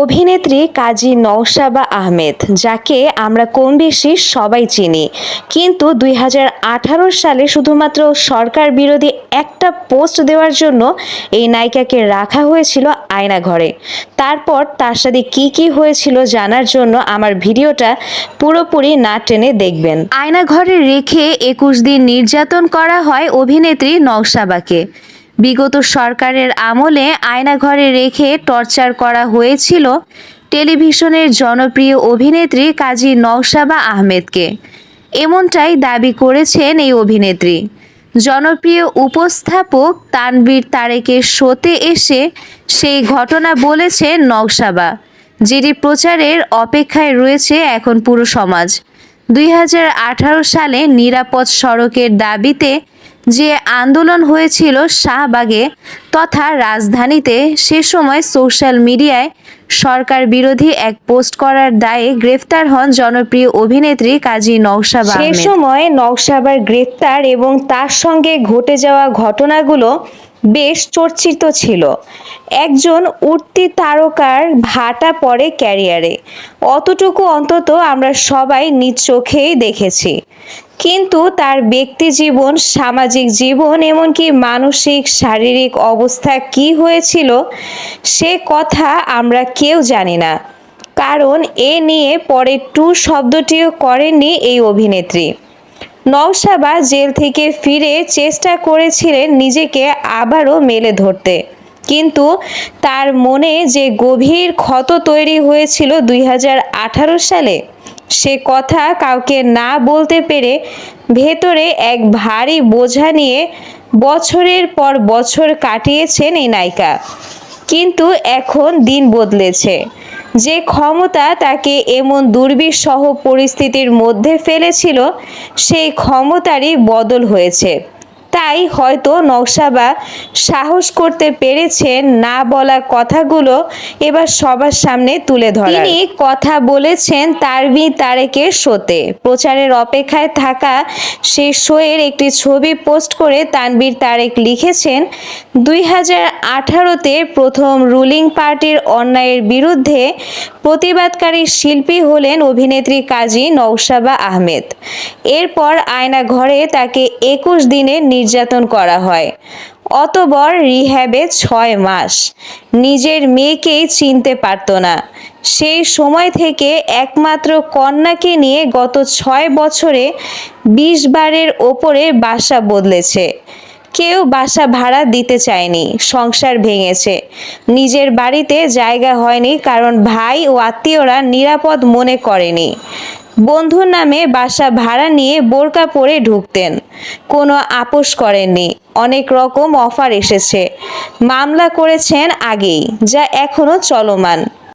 অভিনেত্রী কাজী নওশাবা আহমেদ, যাকে আমরা কম বেশি সবাই চিনি। কিন্তু দুই হাজার আঠারো সালে শুধুমাত্র সরকার বিরোধী একটা পোস্ট দেওয়ার জন্য এই নায়িকাকে রাখা হয়েছিল আয়নাঘরে তারপর তার সাথে কি কি হয়েছিল জানার জন্য আমার ভিডিওটা পুরোপুরি না টেনে দেখবেন। আয়নাঘরে রেখে একুশ দিন নির্যাতন করা হয় অভিনেত্রী নওশাবাকে। বিগত সরকারের আমলে আয়নাঘরে রেখে টর্চার করা হয়েছিল টেলিভিশনের জনপ্রিয় অভিনেত্রী কাজী নওশাবা আহমেদকে। এমনটাই দাবি করেছেন এই অভিনেত্রী। জনপ্রিয় উপস্থাপক তানবীর তারেকের শোতে এসে সেই ঘটনা বলেছেন নকশাবা যেটি প্রচারের অপেক্ষায় রয়েছে এখন পুরো সমাজ। দুই হাজার আঠারো সালে নিরাপদ সড়কের দাবিতে যে আন্দোলন হয়েছিল শাহবাগে তথা রাজধানীতে সে সময় সোশ্যাল মিডিয়ায় সরকার বিরোধী এক পোস্ট করার দায়ে গ্রেফতার হন জনপ্রিয় অভিনেত্রী কাজী নওশাবা সে সময় নওশাবার গ্রেফতার এবং তার সঙ্গে ঘটে যাওয়া ঘটনাগুলো বেশ চর্চিত ছিল। একজন উঠতি তারকার ভাটা পড়ে ক্যারিয়ারে। অতটুকু অন্তত আমরা সবাই নিজ চোখেই দেখেছি। কিন্তু তার ব্যক্তি জীবন, সামাজিক জীবন, এমনকি মানসিক, শারীরিক অবস্থা কি হয়েছিল, সে কথা আমরা কেউ জানি না। কারণ এ নিয়ে পরে টু শব্দটিও করেননি এই অভিনেত্রী। নওশাবা জেল থেকে ফিরে চেষ্টা করেছিলেন নিজেকে আবারও মেলে ধরতে। কিন্তু তার মনে যে গভীর ক্ষত তৈরি হয়েছিল দুই হাজার আঠারো সালে সে কথা কাউকে না বলতে পেরে ভেতরে এক ভারী বোঝা নিয়ে বছরের পর বছর কাটিয়েছেন এই নায়িকা। কিন্তু এখন দিন বদলেছে। যে ক্ষমতা তাকে এমন দুর্বিষহ পরিস্থিতির মধ্যে ফেলেছিল, সেই ক্ষমতারই বদল হয়েছে। তাই হয়তো নকশাবা সাহস করতে পেরেছেন না বলা কথাগুলো এবার সবার সামনে তুলে ধরা তিনি কথা বলেছেন তারবি তারেকের শোতে। প্রচারের অপেক্ষায় থাকা সেই শোয়ের একটি ছবি পোস্ট করে তানবীর তারেক লিখেছেন, দুই হাজার আঠারোতে প্রথম রুলিং পার্টির অন্যায়ের বিরুদ্ধে প্রতিবাদকারী শিল্পী হলেন অভিনেত্রী কাজী নৌশাবা আহমেদ। এরপর আয়না ঘরে তাকে একুশ দিনের নির্যাতন করা হয়। অতবর রিহ্যাবে ছয় মাস। নিজের মেয়েকেই চিনতে পারত না। সেই সময় থেকে একমাত্র কন্যাকে নিয়ে গত ছয় বছরে বিশ বারের ওপরে বাসা বদলেছে। কেউ বাসা ভাড়া দিতে চায়নি, সংসার ভেঙেছে। নিজের বাড়িতে জায়গা হয়নি কারণ ভাই ও আত্মীয়রা নিরাপদ মনে করেনি। বন্ধুর নামে বাসা ভাড়া নিয়ে বোরকা পরে ঢুকতেন। কোনো আপোষ করেননি। অনেক রকম অফার এসেছে। মামলা করেছেন আগেই, যা এখনও চলমান।